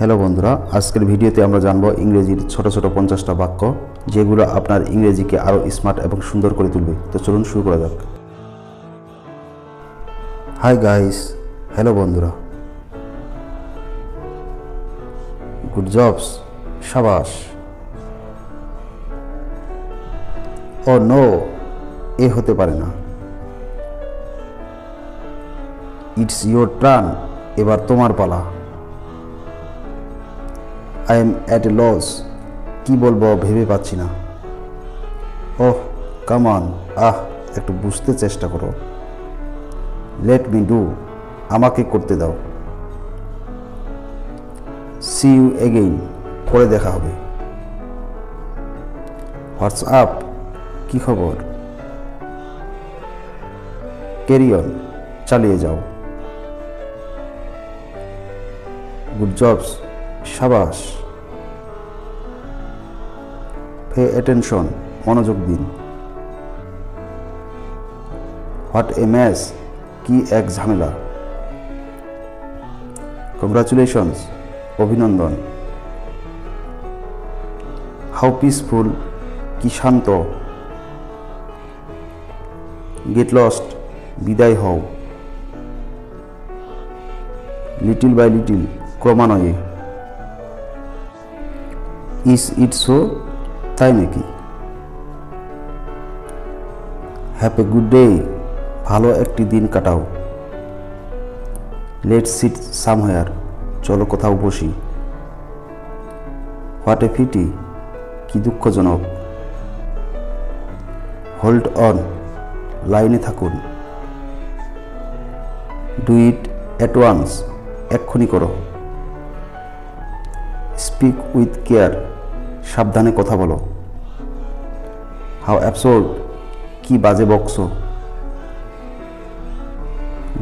Hello বন্ধুরা, আজকের ভিডিওতে আমরা জানব ইংরেজির ছোট ছোট পঞ্চাশটা বাক্য, যেগুলো আপনার ইংরেজিকে আরও স্মার্ট এবং সুন্দর করে তুলবে। তো চলুন শুরু করা যাক। হাই গাইস, হ্যালো বন্ধুরা। গুড জবস, সাবাস। ও নো, এ হতে পারে না। ইটস ইয়োর টার্ন, এবার তোমার পালা। I am at a loss কি বলব, ভেবে পাচ্ছি না। ওহ কামান আহ, একটু বুঝতে চেষ্টা করো। লেট মি ডু আমাকে করতে দাও। সি ইউ এগেইন পরে দেখা হবে। হোয়াটসঅ্যাপ কী খবর? ক্যারিয়ন চালিয়ে যাও। গুড জবস সাবাস। পে অ্যাটেনশন মনোযোগ দিন। হোয়াট এ ম্যাচ কি এক ঝামেলা। কংগ্রাচুলেশনস অভিনন্দন। হাউ পিসফুল কি শান্ত। গেট লস্ট বিদায় হও। লিটিল বাই লিটিল ক্রমান্বয়ে। ইস ইট সো, তাই নাকি? হ্যাভ এ গুড ডে, ভালো একটি দিন কাটাও। লেট সিট সামহায়ার, চলো কোথাও বসি। হোয়াট এ ফিটি কি দুঃখজনক। হোল্ড অন, লাইনে থাকুন। ডু ইট অ্যাট ওয়ান্স, এক্ষুনি করো। স্পিক উইথ কেয়ার সাবধানে কথা বলো। হাউ অ্যাবসোর্ড কি বাজে বক্স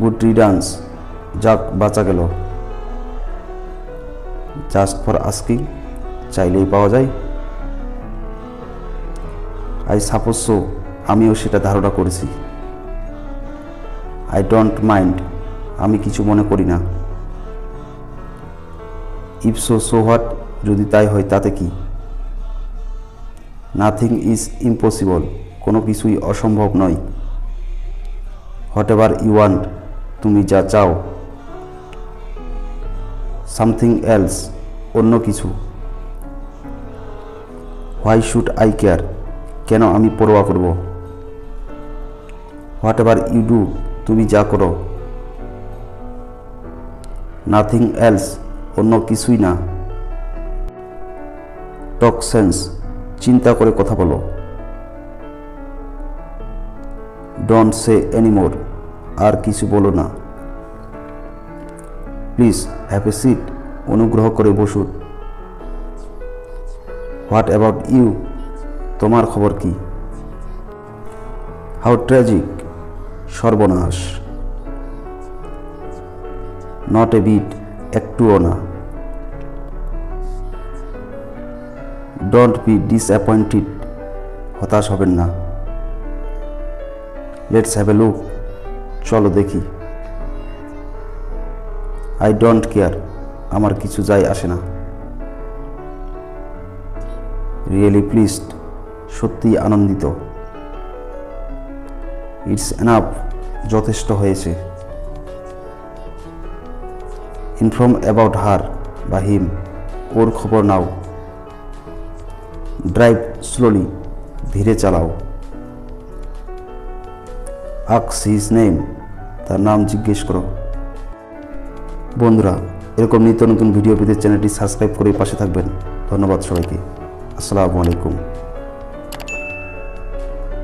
গুড রিডান্স যাক, বাঁচা গেল। জাস্ট ফর আস্কিং চাইলেই পাওয়া যায়। আই সাপোজ সো আমিও সেটা ধারণা করেছি। আই ডোন্ট মাইন্ড আমি কিছু মনে করি না। ইফ সো সো হোয়াট যদি তাই হয়, তাতে কি? নাথিং ইজ ইম্পসিবল কোনো কিছুই অসম্ভব নয়। হোয়াট এভার ইউ ওয়ান্ট তুমি যা চাও। সামথিং এলস অন্য কিছু। হোয়াই শুড আই কেয়ার কেন আমি পরোয়া করব? হোয়াট এভার ইউ ডু তুমি যা করো। নাথিং এলস অন্য কিছুই না। টক সেন্স চিন্তা করে কথা বলো। ডোন্ট সে এনিমোর আর কিছু বলো না। প্লিজ হ্যাভ এ সিট অনুগ্রহ করে বসুন হোয়াট অ্যাবাউট ইউ তোমার খবর কি? হাউ ট্র্যাজিক সর্বনাশ। নট এ বিট একটুও না। ডোন্ট বি ডিসঅ্যাপয়েন্টেড হতাশ হবেন না। লেটস হ্যাভ এ লুক চলো দেখি। আই ডোন্ট কেয়ার আমার কিছু যায় আসে না। রিয়েলি প্লিজড সত্যি আনন্দিত। ইটস এনাফ যথেষ্ট হয়েছে। ইনফর্ম অ্যাবাউট হার বা হিম ওর খবর নাও। ড্রাইভ স্লোলি, ধীরে চালাও। আক্স হিজ নেম, তার নাম জিজ্ঞেস করো। বন্ধুরা, এরকম নিত্য নতুন ভিডিও পেতে চ্যানেলটি সাবস্ক্রাইব করে পাশে থাকবেন। ধন্যবাদ সবাইকে। আসসালামু আলাইকুম।